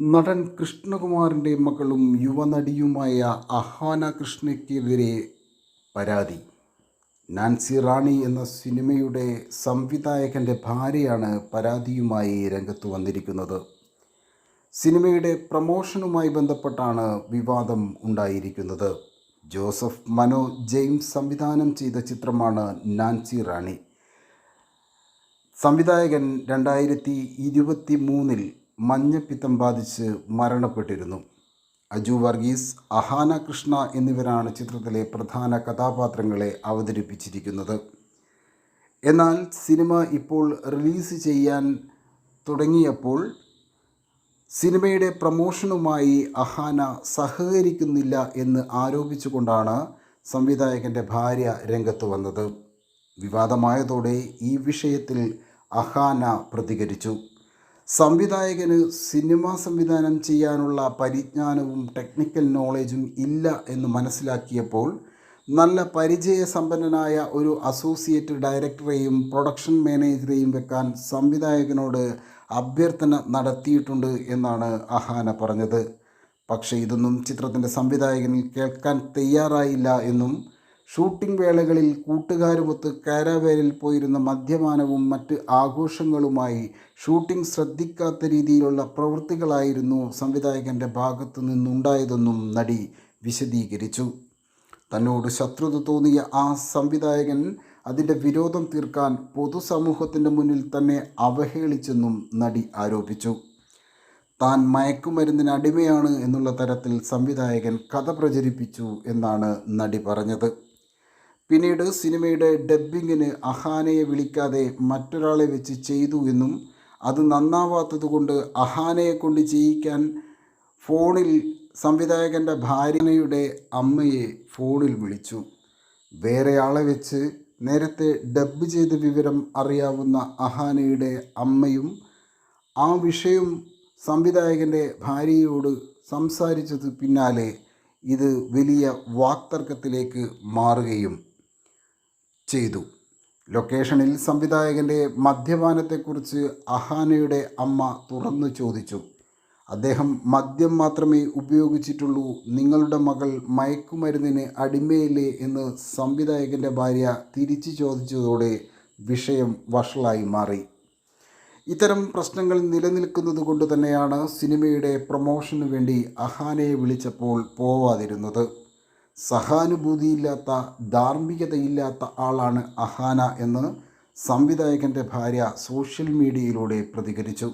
നടൻ കൃഷ്ണകുമാറിന്റെ മകളും യുവനടിയുമായ അഹാന കൃഷ്ണയ്ക്കെതിരെ പരാതി. നാൻസി റാണി എന്ന സിനിമയുടെ സംവിധായകന്റെ ഭാര്യയാണ് പരാതിയുമായി രംഗത്ത് വന്നിരിക്കുന്നത്. സിനിമയുടെ പ്രമോഷനുമായി ബന്ധപ്പെട്ടാണ് വിവാദം ഉണ്ടായിരിക്കുന്നത്. ജോസഫ് മനോ ജെയിംസ് സംവിധാനം ചെയ്ത ചിത്രമാണ് നാൻസി റാണി. സംവിധായകൻ രണ്ടായിരത്തി ഇരുപത്തി മൂന്നിൽ മഞ്ഞപ്പിത്തം ബാധിച്ച് മരണപ്പെട്ടിരുന്നു. അജു വർഗീസ് അഹാന കൃഷ്ണ എന്നിവരാണ് ചിത്രത്തിലെ പ്രധാന കഥാപാത്രങ്ങളെ അവതരിപ്പിച്ചിരിക്കുന്നത്. എന്നാൽ സിനിമ ഇപ്പോൾ റിലീസ് ചെയ്യാൻ തുടങ്ങിയപ്പോൾ സിനിമയുടെ പ്രമോഷനുമായി അഹാന സഹകരിക്കുന്നില്ല എന്ന് ആരോപിച്ചുകൊണ്ടാണ് സംവിധായകന്റെ ഭാര്യ രംഗത്ത് വന്നത്. വിവാദമായതോടെ ഈ വിഷയത്തിൽ അഹാന പ്രതികരിച്ചു. സംവിധായകന് സിനിമ സംവിധാനം ചെയ്യാനുള്ള പരിജ്ഞാനവും ടെക്നിക്കൽ നോളജും ഇല്ല എന്ന് മനസ്സിലാക്കിയപ്പോൾ നല്ല പരിചയസമ്പന്നനായ ഒരു അസോസിയേറ്റ് ഡയറക്ടറെയും പ്രൊഡക്ഷൻ മാനേജറെയും വെക്കാൻ സംവിധായകനോട് അഭ്യർത്ഥന നടത്തിയിട്ടുണ്ട് എന്നാണ് അഹാന പറഞ്ഞത്. പക്ഷേ ഇതൊന്നും ചിത്രത്തിന്റെ സംവിധായകനിൽ കേൾക്കാൻ തയ്യാറായില്ല എന്നും ഷൂട്ടിംഗ് വേളകളിൽ കൂട്ടുകാരുമൊത്ത് കാരാവേലിൽ പോയിരുന്ന മദ്യപാനവും മറ്റ് ആഘോഷങ്ങളുമായി ഷൂട്ടിംഗ് ശ്രദ്ധിക്കാത്ത രീതിയിലുള്ള പ്രവൃത്തികളായിരുന്നു സംവിധായകന്റെ ഭാഗത്തു നിന്നുണ്ടായതെന്നും നടി വിശദീകരിച്ചു. തന്നോട് ശത്രുത തോന്നിയ ആ സംവിധായകൻ അതിന്റെ വിരോധം തീർക്കാൻ പൊതുസമൂഹത്തിന്റെ മുന്നിൽ തന്നെ അവഹേളിച്ചെന്നും നടി ആരോപിച്ചു. താൻ മയക്കുമരുന്നിന് അടിമയാണ് എന്നുള്ള തരത്തിൽ സംവിധായകൻ കഥ പ്രചരിപ്പിച്ചു എന്നാണ് നടി പറഞ്ഞത്. പിന്നീട് സിനിമയുടെ ഡബ്ബിങ്ങിന് അഹാനയെ വിളിക്കാതെ മറ്റൊരാളെ വെച്ച് ചെയ്തു എന്നും അത് നന്നാവാത്തതുകൊണ്ട് അഹാനയെ കൊണ്ട് ചെയ്യിക്കാൻ ഫോണിൽ സംവിധായകന്റെ ഭാര്യയുടെ അമ്മയെ ഫോണിൽ വിളിച്ചു. വേറെയാളെ വെച്ച് നേരത്തെ ഡബ്ബ് ചെയ്ത വിവരം അറിയാവുന്ന അഹാനയുടെ അമ്മയും ആ വിഷയം സംവിധായകന്റെ ഭാര്യയോട് സംസാരിച്ചത് പിന്നാലെ ഇത് വലിയ വാക്തർക്കത്തിലേക്ക് മാറുകയും ചെയ്തു. ലൊക്കേഷനിൽ സംവിധായകന്റെ മദ്യപാനത്തെക്കുറിച്ച് അഹാനയുടെ അമ്മ തുറന്നു ചോദിച്ചു. അദ്ദേഹം മദ്യം മാത്രമേ ഉപയോഗിച്ചിട്ടുള്ളൂ നിങ്ങളുടെ മകൾ മയക്കുമരുന്നിന് അടിമയില്ലേ എന്ന് സംവിധായകന്റെ ഭാര്യ തിരിച്ചു ചോദിച്ചതോടെ വിഷയം വഷളായി മാറി. ഇത്തരം പ്രശ്നങ്ങൾ നിലനിൽക്കുന്നത് കൊണ്ട് തന്നെയാണ് സിനിമയുടെ പ്രൊമോഷന് വേണ്ടി അഹാനയെ വിളിച്ചപ്പോൾ പോവാതിരുന്നത്. സഹാനുഭൂതിയില്ലാത്ത ധാർമ്മികതയില്ലാത്ത ആളാണ് അഹാന എന്ന് സംവിധായകന്റെ ഭാര്യ സോഷ്യൽ മീഡിയയിലൂടെ പ്രതികരിച്ചു.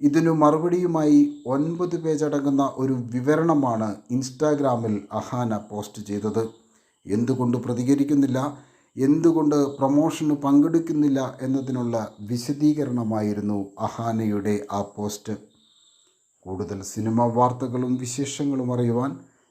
ഇതിനു മറുപടിയുമായി ഒൻപത് പേജടങ്ങുന്ന ഒരു വിവരണമാണ് ഇൻസ്റ്റാഗ്രാമിൽ അഹാന പോസ്റ്റ് ചെയ്തത്. എന്തുകൊണ്ട് പ്രതികരിക്കുന്നില്ല? എന്തുകൊണ്ട് പ്രൊമോഷന് പങ്കെടുക്കുന്നില്ല എന്നതിനുള്ള വിശദീകരണമായിരുന്നു അഹാനയുടെ ആ പോസ്റ്റ്. കൂടുതൽ സിനിമ വാർത്തകളും വിശേഷങ്ങളും അറിയുവാൻ